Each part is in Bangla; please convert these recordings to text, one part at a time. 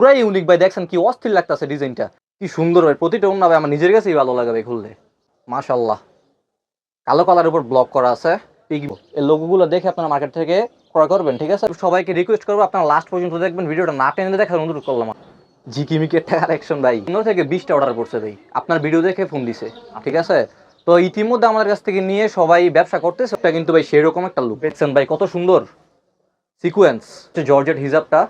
পুরাই ইউনিক ভাই, দেখছেন কি অস্থির লাগতেছে ডিজাইনটা কি সুন্দর ভাই, প্রতিটা অন্য আমার নিজের কাছেই ভালো লাগে ভাই খুললে। মাশাল্লাহ কালো কালার উপর ব্লক করা আছে। এই লোগোগুলো দেখে আপনারা মার্কেট থেকে ক্রয় করবেন, ঠিক আছে? সবাইকে রিকোয়েস্ট করব, আপনারা লাস্ট পর্যন্ত দেখবেন, ভিডিওটা না টেনে দেখার অনুরোধ করলাম। ঝিকিমিকের কালেকশন ভাই। পনেরো থেকে বিশটা অর্ডার করছে ভাই। আপনার ভিডিও দেখে ফোন দিছে, ঠিক আছে? তো ইতিমধ্যে আমাদের কাছ থেকে নিয়ে সবাই ব্যবসা করতেছে ওটা কিন্তু ভাই সেরকম একটা লুক দেখছেন ভাই কত সুন্দর। Sequence georgette হিজাবটা।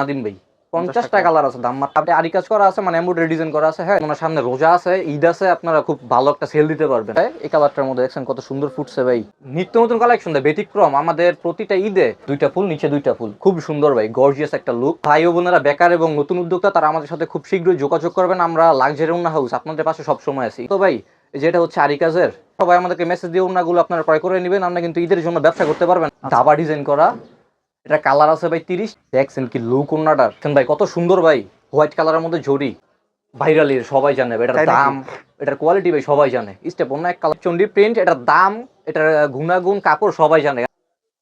নাদিম ভাই পঞ্চাশটা কালার আছে দাম। আপনি আরি কাজ করা আছে মানে এমব্রয়ডারি ডিজাইন করা আছে হ্যাঁ? ওনার সামনে রোজা আছে ঈদ আছে আপনারা খুব ভালো একটা সেল দিতে পারবেন। এই কালারটার মধ্যে দেখছেন কত সুন্দর ফুটছে ভাই। নিত্য নতুন কালেকশন দেয় ব্যতিক্রম। আমাদের প্রতিটা ঈদে দুইটা ফুল নিচে দুইটা ফুল। খুব সুন্দর ভাই গর্জিয়াস একটা লুক ভাই ও বোনেরা বেকার এবং নতুন উদ্যোক্তা তারা আমাদের সাথে খুব শীঘ্রই যোগাযোগ করবেন। আমরা লাক্সারি উন্না হাউস আপনাদের পাশে সবসময় আছি। তো ভাই যেটা হচ্ছে আরি কাজের সবাই আমাদেরকে মেসেজ দিয়ে উন্নাগুলো আপনারা ক্রয় করে নেবেন। আমরা কিন্তু ঈদের জন্য ব্যবসা করতে পারবেন। দাবা ডিজাইন করা এটা কালার আছে ভাই তিরিশ। দেখছেন কি লুক ওনাটার ভাই কত সুন্দর ভাই। হোয়াইট কালারের মধ্যে জরি। ভাইরাল সবাই জানে এটার দাম এটার কোয়ালিটি ভাই সবাই জানে। স্টেপ অন্য এক কালার চন্ডি প্রিন্ট এটার দাম এটার গুণাগুণ কাপড় সবাই জানে।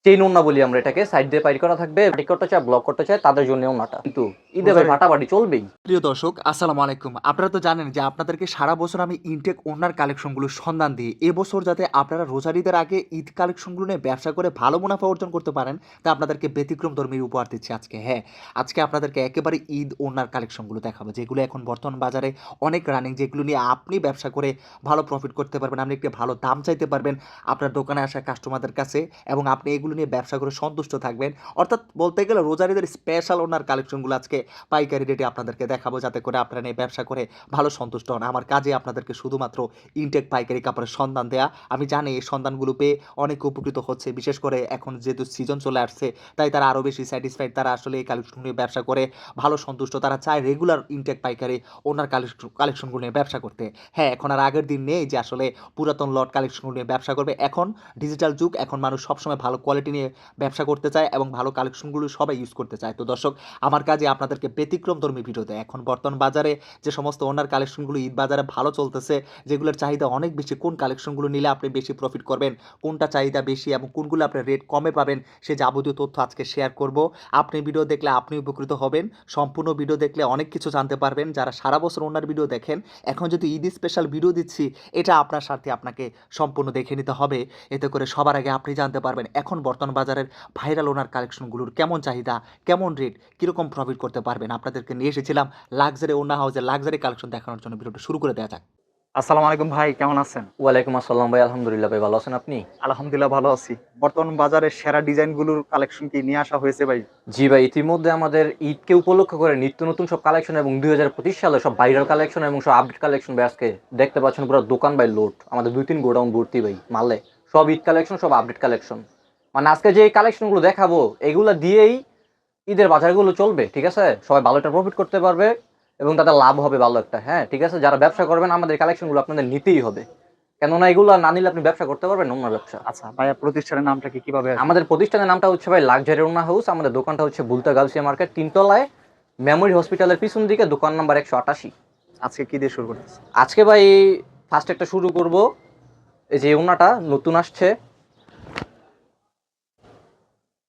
চেইন ওন্না বলি আমরা এটাকে। সাইড দিয়ে পাইর করা থাকবে বাটি করতে চায় ব্লক করতে চায় তাদের জন্য ওন্নাটা কিন্তু ঈদে ভাই ফাটাফাটি চলবেই। প্রিয় দর্শক আসসালামু আলাইকুম। আপনারা তো জানেন যে আপনাদেরকে সারা বছর আমি ইনটেক ওনার কালেকশনগুলো সন্ধান দিই। এবছর যাতে আপনারা রোজারিদের আগে ঈদ কালেকশনগুলো নিয়ে ব্যবসা করে ভালো মুনাফা অর্জন করতে পারেন তা আপনাদেরকে ব্যতিক্রম ধর্মীর উপহার দিচ্ছি আজকে। হ্যাঁ আজকে আপনাদেরকে একেবারে ঈদ ওনার কালেকশনগুলো দেখাবো যেগুলো এখন বর্তমান বাজারে অনেক রানিং যেগুলো নিয়ে আপনি ব্যবসা করে ভালো প্রফিট করতে পারবেন আপনি একটি ভালো দাম চাইতে পারবেন আপনার দোকানে আসা কাস্টমারদের কাছে এবং আপনি এগুলো নিয়ে ব্যবসা করে সন্তুষ্ট থাকবেন। অর্থাৎ বলতে গেলে রোজারিদের স্পেশাল ওনার কালেকশনগুলো আজকে পাইকারি রেটে আপনাদেরকে দেখাবো যাতে করে আপনারা নিয়ে ব্যবসা করে ভালো সন্তুষ্ট হন। আমার কাজে আপনাদেরকে শুধুমাত্র ইনটেক পাইকারি কাপড়ের সন্ধান দেয়া। আমি জানি এই সন্ধানগুলো পেয়ে অনেক উপকৃত হচ্ছে, বিশেষ করে এখন যেহেতু সিজন চলে আসছে, তাই তারা আরও বেশি স্যাটিসফাইড তারা আসলে এই কালেকশন নিয়ে ব্যবসা করে ভালো সন্তুষ্ট। তারা চায় রেগুলার ইনটেক পাইকারি ওনার কালেকশন কালেকশনগুলো নিয়ে ব্যবসা করতে। হ্যাঁ এখন আর আগের দিন নেই যে আসলে পুরাতন লট কালেকশনগুলো নিয়ে ব্যবসা করবে। এখন ডিজিটাল যুগ, এখন মানুষ সবসময় ভালো কোয়ালিটি নিয়ে ব্যবসা করতে চায় এবং ভালো কালেকশনগুলো সবাই ইউজ করতে চায়। তো দর্শক, আমার কাজে আপনাদেরকে ব্যতিক্রম ধর্মী ভিডিও দেয়। এখন বর্তমান বাজারে যে সমস্ত ওনার কালেকশনগুলো ঈদ বাজারে ভালো চলতেছে, যেগুলোর চাহিদা অনেক বেশি, কোন কালেকশনগুলো নিলে আপনি বেশি প্রফিট করবেন, কোনটা চাহিদা বেশি এবং কোনগুলো আপনি রেট কমে পাবেন, সে যাবতীয় তথ্য আজকে শেয়ার করব। আপনি ভিডিও দেখলে আপনি উপকৃত হবেন, সম্পূর্ণ ভিডিও দেখলে অনেক কিছু জানতে পারবেন। যারা সারা বছর ওনার ভিডিও দেখেন, এখন যদি ঈদ স্পেশাল ভিডিও দিচ্ছি, এটা আপনার সাথে আপনাকে সম্পূর্ণ দেখে নিতে হবে। এতে করে সবার আগে আপনি জানতে পারবেন। এখন বর্তমান বাজারের ভাইরাল ওনার কালেকশনগুলোর কেমন চাহিদা কেমন রেট কীরকম প্রফিট করতে পারবেন? আপনাদেরকে নিয়ে এসেছিলাম লাক্সারি ওনা হাউসের লাক্সারি কালেকশন দেখানোর জন্য। ভিডিওটা শুরু করে দেওয়া যাক। আসসালামু আলাইকুম ভাই কেমন আছেন? ওয়ালাইকুম আসসালাম ভাই আলহামদুলিল্লাহ ভাই ভালো আছেন আপনি? আলহামদুলিল্লাহ ভালো আছি। বর্তমান বাজারে সেরা ডিজাইনগুলোর কালেকশন কি নিয়ে আসা হয়েছে ভাই? জি ভাই ইতিমধ্যে আমাদের ঈদকে উপলক্ষ করে নিত্য নতুন সব কালেকশন এবং দুই হাজার পঁচিশ সালে সব ভাইরাল কালেকশন এবং সব আপডেট কালেকশন ভাই আজকে দেখতে পাচ্ছেন পুরো দোকান বাই লোড আমাদের দুই তিন গোডাউন ভর্তি ভাই মালে। সব ঈদ কালেকশন সব আপডেট কালেকশন মানে আজকে যে কালেকশনগুলো দেখাবো এগুলো দিয়েই ঈদের বাজারগুলো চলবে ঠিক আছে? সবাই ভালো একটা প্রফিট করতে পারবে এবং তাদের লাভ হবে ভালো একটা হ্যাঁ ঠিক আছে? যারা ব্যবসা করবেন আমাদের কালেকশনগুলো আপনাদের নিতেই হবে। কেননা এগুলো না নিলে আপনি ব্যবসা করতে পারবেন অন্য ব্যবসা। আচ্ছা ভাইয়া প্রতিষ্ঠানের নামটা কি কীভাবে আমাদের প্রতিষ্ঠানের নামটা হচ্ছে ভাই লাক্সারি রুনা হাউস আমাদের দোকানটা হচ্ছে বুলতা গাউসিয়া মার্কেট তিনতলায় মেমোরি হসপিটালের পিছন দিকে দোকান নাম্বার একশো আটাশি। আজকে কি দিয়ে শুরু করতেছে আজকে ভাই ফার্স্ট একটা শুরু করব এই যে ওনাটা নতুন আসছে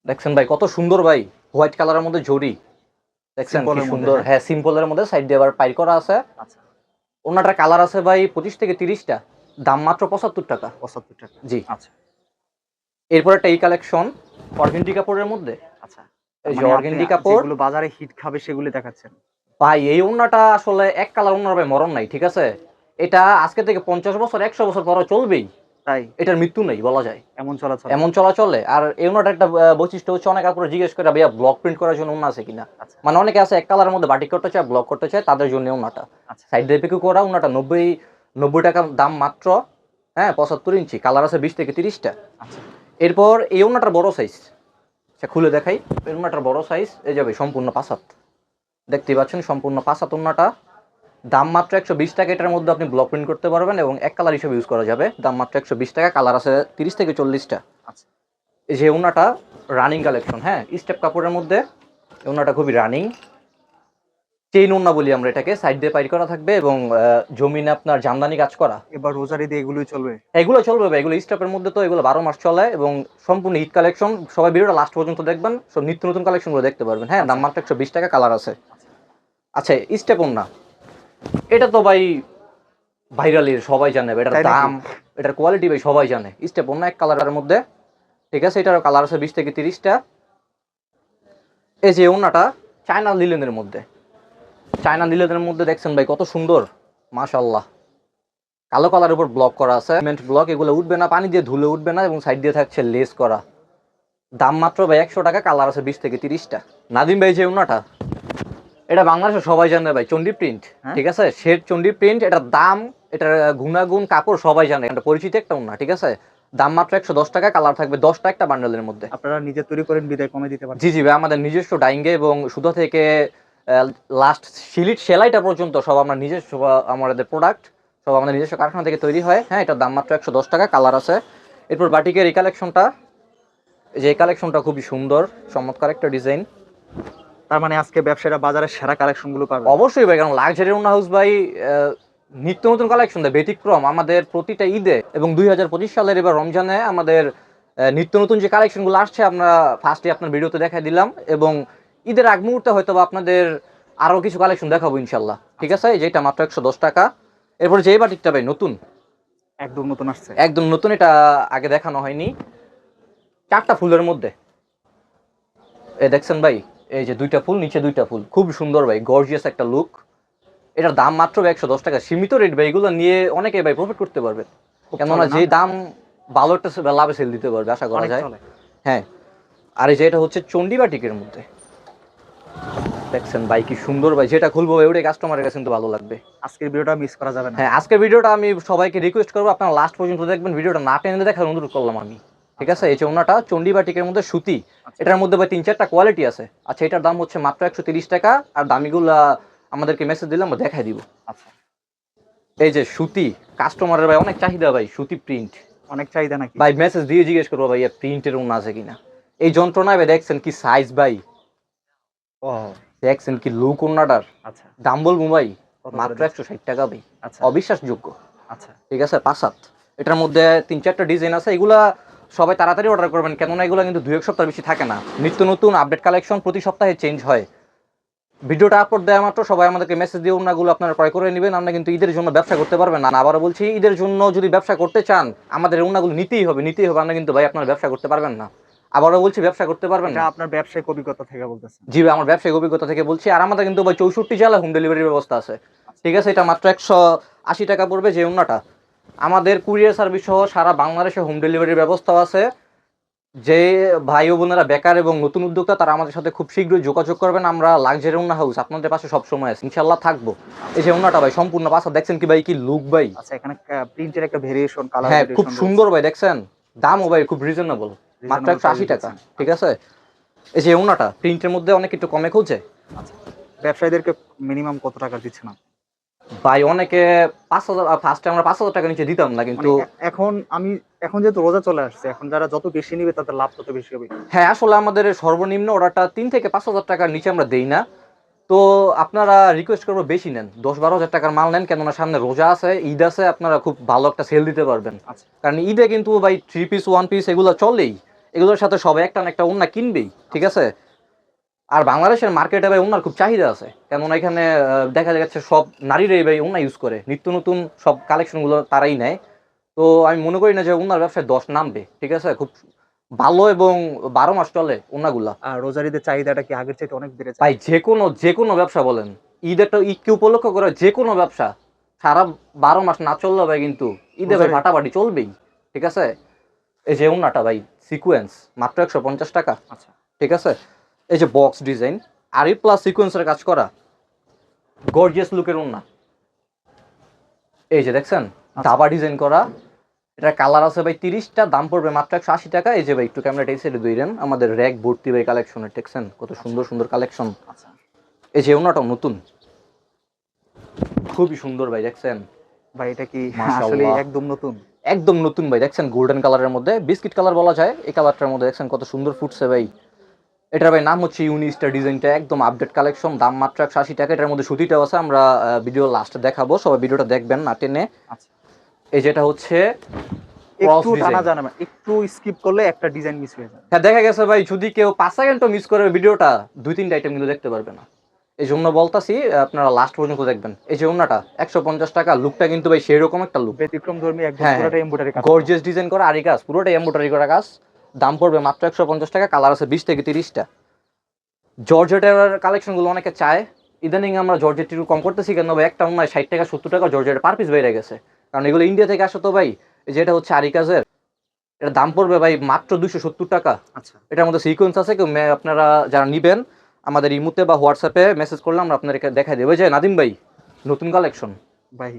দেখছেন ভাই কত সুন্দর ভাই হোয়াইট কালারের মধ্যে জরি দেখছেন কি সুন্দর হ্যাঁ। হ্যাঁ সিম্পলের মধ্যে সাইড দিয়ে আবার পাইর করা আছে। আচ্ছা। ওনাটার কালার আছে ভাই পঁচিশ থেকে তিরিশটা দাম মাত্র পঁচাত্তর টাকা। পঁচাত্তর টাকা। জি। আচ্ছা। এরপর একটা এই কালেকশন অর্গেন্ডি কাপড়ের মধ্যে। আচ্ছা। এই যে মানে অর্গেন্ডি কাপড়। যেগুলো বাজারে হিট খাবে সেগুলো দেখাচ্ছেন। ভাই এই ওন্নাটা আসলে এক কালার ওন্নার ভাই মরণ নাই ঠিক আছে? এটা আজকে থেকে পঞ্চাশ বছর একশো বছর পরে চলবেই। তাই? এটার মৃত্যু নেই বলা যায়। এমন চলাচল। এমন চলা চলে আর এই ওনাটা একটা বৈশিষ্ট্য হচ্ছে অনেক আপুরা জিজ্ঞেস করে ভাইয়া ব্লক প্রিন্ট করার জন্য ওনা আছে কিনা? আচ্ছা। মানে অনেকে আছে এক কালারের মধ্যে বাটিক করতে চায় ব্লক করতে চায় তাদের জন্য আচ্ছা। সাইড দিয়ে পিকু করা ওনাটা নব্বই নব্বই টাকা দাম মাত্র হ্যাঁ পঁচাত্তর ইঞ্চি। কালার আছে বিশ থেকে তিরিশটা। আচ্ছা। এরপর এই ওনাটার বড় সাইজ আচ্ছা খুলে দেখাই। এই ওনাটার বড় সাইজ এই যাবে সম্পূর্ণ পাঁচাত। দেখতেই পাচ্ছেন সম্পূর্ণ পাঁচাত ওনাটা দাম মাত্র একশো বিশ টাকা এটার মধ্যে আপনি ব্লক প্রিন্ট করতে পারবেন এবং এক কালার হিসেবে ইউজ করা যাবে। দাম মাত্র একশো বিশ টাকা কালার আছে তিরিশ থেকে চল্লিশটা। আচ্ছা। এই যে ওনাটা রানিং কালেকশন হ্যাঁ স্টেপ কাপড়ের মধ্যে ওনাটা খুবই রানিং চেইন ওনা বলি আমরা এটাকে সাইড দিয়ে পাইর করা থাকবে এবং জমিনে আপনার জামদানি কাজ করা। এবার রোজারি দিয়ে এগুলোই চলবে? এগুলো চলবে ভাই, এগুলো স্টেপের মধ্যে তো এগুলো বারো মাস চলে এবং সম্পূর্ণ ঈদ কালেকশন সবাই ভিডিওটা লাস্ট পর্যন্ত দেখবেন সব নিত্য নতুন কালেকশনগুলো দেখতে পারবেন। হ্যাঁ দাম মাত্র একশো বিশ টাকা কালার আছে। আচ্ছা। স্টেপ না এটা তো ভাই ভাইরালের সবাই জানে এটার দাম এটার কোয়ালিটি ভাই সবাই জানে। স্টেপ অন্য এক কালারের মধ্যে ঠিক আছে? এটার কালার আছে বিশ থেকে তিরিশটা। এই যে ওনাটা চায়না লিলেনের মধ্যে। চায়না লিলেনের মধ্যে দেখছেন ভাই কত সুন্দর। মাশাল্লাহ কালো কালার উপর ব্লক করা আছে। সিমেন্ট ব্লক এগুলো উঠবে না পানি দিয়ে ধুলে উঠবে না এবং সাইড দিয়ে থাকছে লেস করা। দাম মাত্র ভাই একশো টাকা কালার আছে বিশ থেকে তিরিশটা। নাদিম ভাই যে ওনাটা এটা বাংলাদেশে সবাই জানে ভাই চন্ডি প্রিন্ট হ্যাঁ? ঠিক আছে? শেড চন্ডি প্রিন্ট এটার দাম এটার গুণাগুণ কাপড় সবাই জানে। এটা পরিচিত একটা ওনা ঠিক আছে? দাম মাত্র একশো দশ টাকা কালার থাকবে দশটা একটা বান্ডেলের মধ্যে। আপনারা নিজে তৈরি করেন বিদায় কমে দিতে পারেন। জি জি ভাই আমাদের নিজস্ব ডাইঙ্গে এবং সুতো থেকে লাস্ট সিলিট সেলাইটা পর্যন্ত সব আমরা নিজস্ব আমাদের প্রোডাক্ট সব আমাদের নিজস্ব কারখানা থেকে তৈরি হয়। হ্যাঁ এটার দাম মাত্র একশো দশ টাকা কালার আছে। এরপর বাটিকের এই কালেকশনটা যে এই কালেকশনটা খুবই সুন্দর চমৎকার একটা ডিজাইন তার মানে আজকে ব্যবসায়ীরা বাজারে সেরা কালেকশনগুলো পাবে। অবশ্যই ভাই কারণ লাক্সারি ওনা হাউস ভাই নিত্য নতুন কালেকশন দেয়। ব্যতিক্রম আমাদের প্রতিটা ঈদে এবং দুই হাজার পঁচিশ সালের এবার রমজানে আমাদের নিত্য নতুন যে কালেকশনগুলো আসছে আমরা ফার্স্টে আপনার ভিডিওতে দেখাই দিলাম এবং ঈদের আগ মুহূর্তে হয়তো বা আপনাদের আরও কিছু কালেকশন দেখাবো ইনশাল্লাহ ঠিক আছে? যেটা মাত্র একশো দশ টাকা। এরপর যে বাটিকটা ভাই নতুন? একদম নতুন আসছে। একদম নতুন এটা আগে দেখানো হয়নি। চারটা ফুলের মধ্যে। এ দেখছেন ভাই এই যে দুইটা ফুল নিচে দুইটা ফুল। খুব সুন্দর ভাই গর্জিয়াস একটা লুক এটার দাম মাত্র একশো দশ টাকা। সীমিত রেট ভাই এগুলো নিয়ে অনেকে ভাই প্রফিট করতে পারবে। কেননা যে দাম ভালো একটা লাভে সেল দিতে পারবে আশা করা যায়। হ্যাঁ। আর এই যে এটা হচ্ছে চন্ডিবাটিকের মধ্যে। দেখছেন ভাই কি সুন্দর ভাই যেটা খুলবো ভাই ওটাই কাস্টমারের কাছে কিন্তু ভালো লাগবে। আজকের ভিডিওটা মিস করা যাবে না। হ্যাঁ আজকের ভিডিওটা আমি সবাইকে রিকোয়েস্ট করব আপনারা লাস্ট পর্যন্ত দেখবেন ভিডিওটা না টেনে দেখার অনুরোধ করলাম আমি। ঠিক আছে? এই চৌনাটা চন্ডিবাটিকের মধ্যে সুতি। আচ্ছা। এটার মধ্যে ভাই তিন চারটা কোয়ালিটি আছে। আচ্ছা এটার দাম হচ্ছে মাত্র একশো টাকা আর দামিগুলা আমাদেরকে মেসেজ দিলে আমরা দেখাই দিব। আচ্ছা। এই যে সুতি কাস্টমারের ভাই অনেক চাহিদা ভাই সুতি প্রিন্ট অনেক চাহিদা নাকি? ভাই মেসেজ দিয়ে জিজ্ঞেস করব ভাই প্রিন্টের অন্য আছে কিনা? এই যন্ত্রণায় ভাই দেখছেন কি সাইজ ভাই? ও। দেখছেন কি লুক ওনাটার আচ্ছা। দাম বলব ভাই মাত্র একশো ষাট টাকা ভাই। আচ্ছা। অবিশ্বাসযোগ্য। আচ্ছা। ঠিক আছে? পাঁচ সাত। এটার মধ্যে তিন চারটা ডিজাইন আছে। এগুলা সবাই তাড়াতাড়ি অর্ডার করবেন কেননা এগুলো কিন্তু দুই এক সপ্তাহ বেশি থাকে না। নিত্য নতুন আপডেট কালেকশন প্রতি সপ্তাহে চেঞ্জ হয়। ভিডিওটা আপলোড দেওয়া মাত্র সবাই আমাদেরকে মেসেজ দিয়ে ওনাগুলো আপনারা ক্রয় করে নেবেন আমরা কিন্তু ঈদের জন্য ব্যবসা করতে পারবেন না। আবারও বলছি ঈদের জন্য যদি ব্যবসা করতে চান আমাদের ওনাগুলো নিতেই হবে নিতেই হবে আমরা কিন্তু ভাই আপনারা ব্যবসা করতে পারবেন না। আবারও বলছি ব্যবসা করতে পারবেন না। আপনার ব্যবসায়িক অভিজ্ঞতা থেকে বলতেছেন। জি ভাই আমার ব্যবসায়িক অভিজ্ঞতা থেকে বলছি আর আমাদের কিন্তু ভাই চৌষট্টি জেলা হোম ডেলিভারির ব্যবস্থা আছে। ঠিক আছে এটা মাত্র একশো আশি টাকা পড়বে যে উন্নাটা। আমাদের কুরিয়ার সার্ভিস সহ সারা বাংলাদেশে হোম ডেলিভারির ব্যবস্থা আছে। যে ভাই ও বোনেরা বেকার এবং নতুন উদ্যোক্তা তারা আমাদের সাথে খুব শীঘ্রই যোগাযোগ করবেন। আমরা লাক্সারি উন্না হাউস আপনাদের পাশে সব সময় আছে। ইনশাল্লাহ থাকব। এই যে উন্নাটা ভাই সম্পূর্ণ পাশা। দেখছেন কি ভাই কি লুক ভাই? আচ্ছা এখানে প্রিন্টের একটা ভেরিয়েশন কালার হ্যাঁ খুব সুন্দর ভাই দেখছেন? দামও ভাই খুব রিজনেবল মাত্র একশো আশি টাকা ঠিক আছে? এই যে উন্নাটা প্রিন্টের মধ্যে অনেক একটু কমে খুঁজছে? ব্যবসায়ীদেরকে মিনিমাম কত টাকা দিচ্ছেন আপনি? ভাই অনেকে পাঁচ হাজার ফার্স্টে আমরা পাঁচ হাজার টাকা নিচে দিতাম না কিন্তু মানে এখন আমি এখন যেহেতু রোজা চলে আসছে এখন যারা যত বেশি নিবে তাদের লাভ তত বেশি হবে। হ্যাঁ আসলে আমাদের সর্বনিম্ন অর্ডারটা তিন থেকে পাঁচ হাজার টাকার নিচে আমরা দেই না। তো আপনারা রিকোয়েস্ট করব বেশি নেন দশ বারো হাজার টাকার মাল নেন কেননা সামনে রোজা আছে ঈদ আছে আপনারা খুব ভালো একটা সেল দিতে পারবেন। আচ্ছা। কারণ ঈদে কিন্তু ভাই থ্রি পিস ওয়ান পিস এগুলো চলেই এগুলোর সাথে সবাই একটা না একটা অন্য কিনবেই ঠিক আছে? আর বাংলাদেশের মার্কেটে ভাই ওনার খুব চাহিদা আছে। কেননা এখানে দেখা যাচ্ছে সব নারীরাই ভাই ওনা ইউজ করে। নিত্য নতুন সব কালেকশনগুলো তারাই নেয়। তো আমি মনে করি না যে ওনার ব্যবসায় দশ নামবে ঠিক আছে? খুব ভালো এবং বারো মাস চলে ওনাগুলা আর রোজারিদের চাহিদাটা কি আগের চাইতে অনেক বেড়েছে? ভাই যে কোনো যে কোনো ব্যবসা বলেন। ঈদ একটা ঈদকে উপলক্ষ করে? যে কোনো ব্যবসা। সারা বারো মাস না চললে ভাই কিন্তু ঈদে ভাই ফাটাফাটি চলবেই ঠিক আছে? এই যে ওনাটা ভাই সিকুয়েন্স মাত্র একশো পঞ্চাশ টাকা। আচ্ছা। ঠিক আছে? এই যে বক্স ডিজাইন আর এই প্লাস সিকুয়েন্সের কাজ করা। গর্জিয়াস লুকের উন্না এই যে দেখছেন দাবা ডিজাইন করা। এটা কালার আছে ভাই তিরিশটা দাম পড়বে মাত্র একশো আশি টাকা। এই যে ভাই একটু ক্যামেরাটা এই সাইডে দইরেন আমাদের র্যাক ভর্তি ভাই কালেকশনের দেখছেন? কত সুন্দর সুন্দর কালেকশন আচ্ছা। এই যে ওনাটাও নতুন। খুবই সুন্দর ভাই দেখছেন? ভাই এটা কি আসলে একদম নতুন? একদম নতুন ভাই দেখছেন? গোল্ডেন কালারের মধ্যে। বিস্কিট কালার বলা যায়। এই কালারটার মধ্যে দেখছেন? কত সুন্দর ফুটছে ভাই। এটার ভাই নাম হচ্ছে ইউনিস্টার ডিজাইনটা একদম আপডেট কালেকশন দাম মাত্র একশো আশি টাকা। এটার মধ্যে সুতিটাও আছে আমরা ভিডিও লাস্টে দেখাবো সবাই ভিডিওটা দেখবেন না টেনে। আচ্ছা। এই যেটা হচ্ছে একটু design। টানা জানা একটু স্কিপ করলে একটা ডিজাইন মিস হয়ে যায়। হ্যাঁ দেখা গেছে ভাই যদি কেউ পাঁচ সেকেন্ডও মিস করে ভিডিওটা দুই তিনটা আইটেম কিন্তু দেখতে পারবে না। এই জন্য বলতাছি আপনারা লাস্ট পর্যন্ত দেখবেন। এই যে ওনাটা একশো পঞ্চাশ টাকা লুকটা কিন্তু ভাই সেই রকম একটা লুক ব্যতিক্রম ধর্মী একদম হ্যাঁ, পুরোটা এমব্রয়ডারি গর্জিয়াস ডিজাইন করা আরি কাজ পুরোটাই এম্বোটারি করা কাজ। দাম পড়বে মাত্র একশো পঞ্চাশ টাকা কালার আছে বিশ থেকে তিরিশটা। জর্জেটের কালেকশনগুলো অনেকে চায়। ইদানিং আমরা জর্জেট একটু কম করতেছি কেন? ভাই একটা অন্য ষাট টাকা সত্তর টাকা জর্জেটের পার পিস বেড়ে গেছে। কারণ এগুলো ইন্ডিয়া থেকে আসে তো ভাই যেটা হচ্ছে আরি কাজের এটা দাম পড়বে ভাই মাত্র দুশো সত্তর টাকা। আচ্ছা। এটার মধ্যে সিকোয়েন্স আছে কেউ আপনারা যারা নিবেন আমাদের ইমুতে বা হোয়াটসঅ্যাপে মেসেজ করলে আমরা আপনাদেরকে দেখাই দেবো। যে নাদিম ভাই নতুন কালেকশন ভাই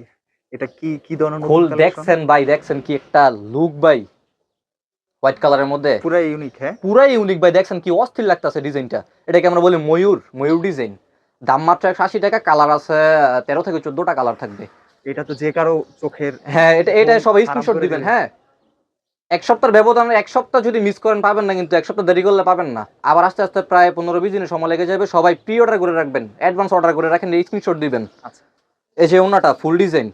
এটা কি কি ধরনের দেখছেন ভাই দেখছেন কি একটা লুক ভাই। হোয়াইট কালারের মধ্যে? পুরাই ইউনিক হ্যাঁ? পুরাই ইউনিক ভাই। দেখছেন কি অস্থির লাগতেছে ডিজাইনটা এটাকে আমরা বলি ময়ূর ময়ূর ডিজাইন দাম মাত্র একশো আশি টাকা কালার আছে তেরো থেকে চোদ্দটা কালার থাকবে। এটা তো যে কারও চোখের হ্যাঁ এটা এটা সবাই স্ক্রিনশট দিবেন হ্যাঁ। এক সপ্তাহের ব্যবধানে এক সপ্তাহ যদি মিস করেন পাবেন না কিন্তু এক সপ্তাহ দেরি করলে পাবেন না। আবার আস্তে আস্তে প্রায় পনেরো বিশ দিনের সময় লেগে যাবে। সবাই প্রি অর্ডার করে রাখবেন অ্যাডভান্স অর্ডার করে রাখেন স্ক্রিনশট দিবেন। আচ্ছা। এই যে ওনাটা ফুল ডিজাইন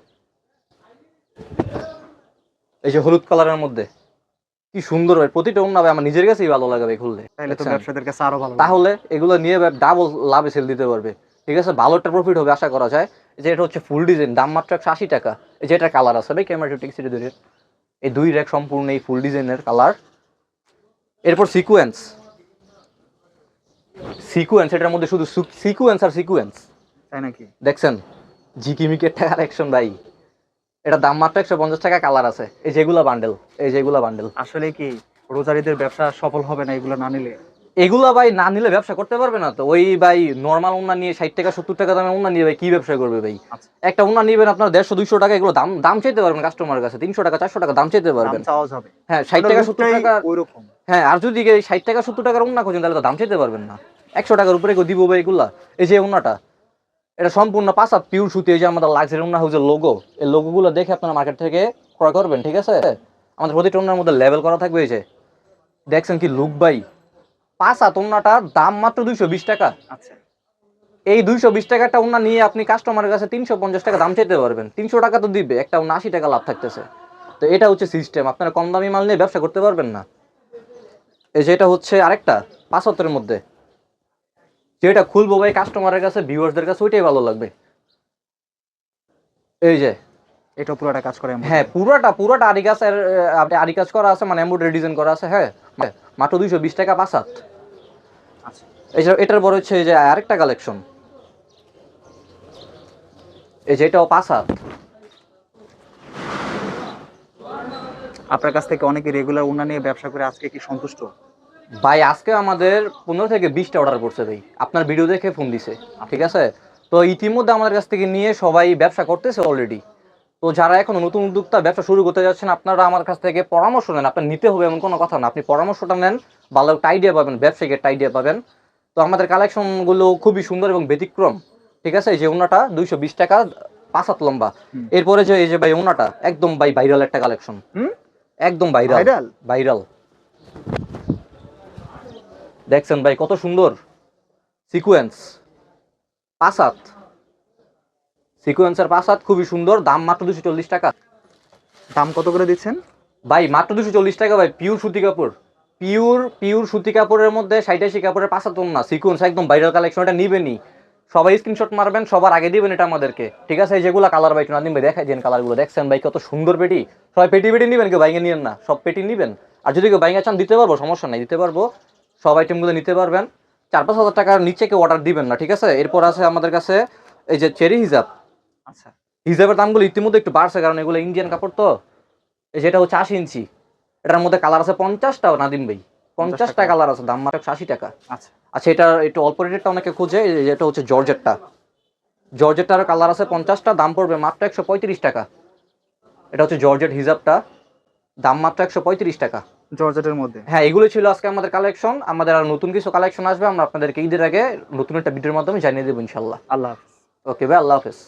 এই যে হলুদ কালারের মধ্যে। কি সুন্দর হয় প্রতিটা ভাই আমার নিজের কাছেই ভালো লাগে ভাই খুললে। তাহলে তো ব্যবসাদের কাছে আরও ভালো তাহলে এগুলো নিয়ে ডাবল লাভে সেল দিতে পারবে। ঠিক আছে? ভালো একটা প্রফিট হবে আশা করা যায়। এই যে এটা হচ্ছে ফুল ডিজাইন দাম মাত্র একশো আশি টাকা। এই যে এটা কালার আছে ভাই ক্যামেরা টিক সিটি ধরে এই দুই র্যাক সম্পূর্ণ এই ফুল ডিজাইনের কালার এরপর সিকুয়েন্স সিকুয়েন্স এটার মধ্যে শুধু সিকুয়েন্স আর সিকুয়েন্স তাই নাকি? দেখছেন? জিকিমিকের টাকা কালেকশন ভাই। এটা দাম মাত্র একশো পঞ্চাশ টাকা কালার আছে। এই যেগুলা বান্ডেল এই যেগুলা বান্ডেল আসলে কি রোজারিদের ব্যবসা সফল হবে না এগুলো না নিলে? এগুলা ভাই না নিলে ব্যবসা করতে পারবে না তো। ওই ভাই নর্মাল উন্না নিয়ে ষাট টাকা সত্তর টাকা দামে উন্না নিয়ে ভাই কি ব্যবসা করবে ভাই? আচ্ছা। একটা উন্না নিবেন আপনার দেড়শো দুইশো টাকা এগুলো দাম দাম চাইতে পারবেন কাস্টমার কাছে। তিনশো টাকা চারশো টাকা দাম চাইতে পারবেন। হ্যাঁ ষাট টাকা সত্তর টাকা ওইরকম। হ্যাঁ আর যদি ষাট টাকা সত্তর টাকার উন্না খোঁজেন তাহলে তো দাম চাইতে পারবেন না। একশো টাকার উপরে কেউ দিব ভাই এগুলা। এই যে উন্নাটা এটা সম্পূর্ণ পাঁচাত পিউর সুতি এই যে আমাদের লাক্সারি উন্না হাউসের লোগো এই লোগোগুলো দেখে আপনারা মার্কেট থেকে ক্রয় করবেন ঠিক আছে? আমাদের প্রতিটা উন্নার মধ্যে লেভেল করা থাকবে এই যে। দেখছেন কি লুক ভাই? পাঁচাত উন্নাটার দাম মাত্র দুইশো বিশ টাকা। আচ্ছা। এই দুইশো বিশ টাকাটা উন্না নিয়ে আপনি কাস্টমারের কাছে তিনশো পঞ্চাশ টাকা দাম চাইতে পারবেন। তিনশো টাকা তো দিবে একটা উন্না আশি টাকা লাভ থাকতেছে। তো এটা হচ্ছে সিস্টেম আপনারা কম দামি মাল নিয়ে ব্যবসা করতে পারবেন না। এই যেটা হচ্ছে আরেকটা পাঁচাত্তরের মধ্যে। যেটা খুলবো ভাই কাস্টমারের কাছে ভিউয়ার্সদের কাছে ওইটাই ভালো লাগবে। এই যে। এটা পুরোটা কাজ করে হ্যাঁ পুরোটা পুরোটা আরি গাছের আপনি আরি কাজ করা আছে মানে এমব্রয়ডারি ডিজাইন করা আছে হ্যাঁ। মাত্র দুইশো বিশ টাকা পাঁচাত আচ্ছা। এই যে এটার পর হচ্ছে এই যে আরেকটা কালেকশন এই যে এটাও পাঁচ হাত আপনার কাছ থেকে অনেকে রেগুলার উন্না নিয়ে ব্যবসা করে আজকে কি সন্তুষ্ট? ভাই আজকে আমাদের পনেরো থেকে বিশটা অর্ডার করছে ভাই। আপনার ভিডিও দেখে ফোন দিছে ঠিক আছে? তো ইতিমধ্যে আমাদের কাছ থেকে নিয়ে সবাই ব্যবসা করতেছে অলরেডি তো যারা এখন নতুন উদ্যোক্তা ব্যবসা শুরু করতে যাচ্ছেন আপনারা আমার কাছ থেকে পরামর্শ নেন। আপনার নিতে হবে এমন কোনো কথা না। আপনি পরামর্শটা নেন ভালো একটা আইডিয়া পাবেন ব্যবসায়িক একটা আইডিয়া পাবেন। তো আমাদের কালেকশনগুলো খুবই সুন্দর এবং ব্যতিক্রম ঠিক আছে? এই যে ওনাটা দুইশো বিশ টাকা পাঁচ হাত লম্বা। এরপরে যে এই যে ভাই ওনাটা একদম ভাই ভাইরাল একটা কালেকশন হুম? একদম ভাইরাল ভাইরাল দেখছেন ভাই কত সুন্দর সিকোয়েন্স। পাসাত সিকোয়েন্সের পাসাত খুবই সুন্দর দাম মাত্র দুশো চল্লিশ টাকা। দাম কত করে দিচ্ছেন? ভাই মাত্র দুশো চল্লিশ টাকা ভাই পিওর সুতি কাপড়। পিওর পিওর সুতি কাপড়ের মধ্যে ষাটাশি কাপড়ের পাসাত না সিকোয়েন্স একদম ভাইরাল কালেকশন এটা নিবেনই। সবাই স্ক্রিনশট মারবেন সবার আগে দিবেন এটা আমাদেরকে। ঠিক আছে এই যেগুলো কালার ভাই নাদিম ভাই দেখাই দেন কালারগুলো দেখছেন ভাই কত সুন্দর পেটি। সবাই পেটি পেটি নিবেন কেউ বাইঙে নিয়েন না সব পেটি নিবেন। আর যদি কেউ বাইঙে চান দিতে পারব সমস্যা নাই দিতে পারব। সব আইটেমগুলো নিতে পারবেন। চার পাঁচ হাজার টাকার নিচে কেউ অর্ডার দিবেন না ঠিক আছে? এরপর আছে আমাদের কাছে এই যে চেরি হিজাব আচ্ছা। হিজাবের দামগুলো ইতিমধ্যে একটু বাড়ছে কারণ এগুলো ইন্ডিয়ান কাপড় তো। এই যেটা হচ্ছে আশি ইঞ্চি। এটার মধ্যে কালার আছে পঞ্চাশটাও নাদিম ভাই। পঞ্চাশটা কালার আছে দাম মাত্র আশি টাকা। আচ্ছা। আচ্ছা এটা একটু অল্প রেটেরটা অনেকে খুঁজে এই যে এটা হচ্ছে জর্জেটটা। জর্জেটটার কালার আছে পঞ্চাশটা দাম পড়বে মাত্র একশো পঁয়ত্রিশ টাকা। এটা হচ্ছে জর্জেট হিজাবটা দাম মাত্র একশো পঁয়ত্রিশ টাকা। জর্জেটের মধ্যে। হ্যাঁ এগুলো ছিল আজকে আমাদের কালেকশন আমাদের আর নতুন কিছু কালেকশন আসবে আমরা আপনাদেরকে ঈদের আগে নতুন একটা ভিডিওর মাধ্যমে জানিয়ে দেবো ইনশাল্লাহ আল্লাহ হাফিজ। ওকে ভাই আল্লাহ হাফেজ।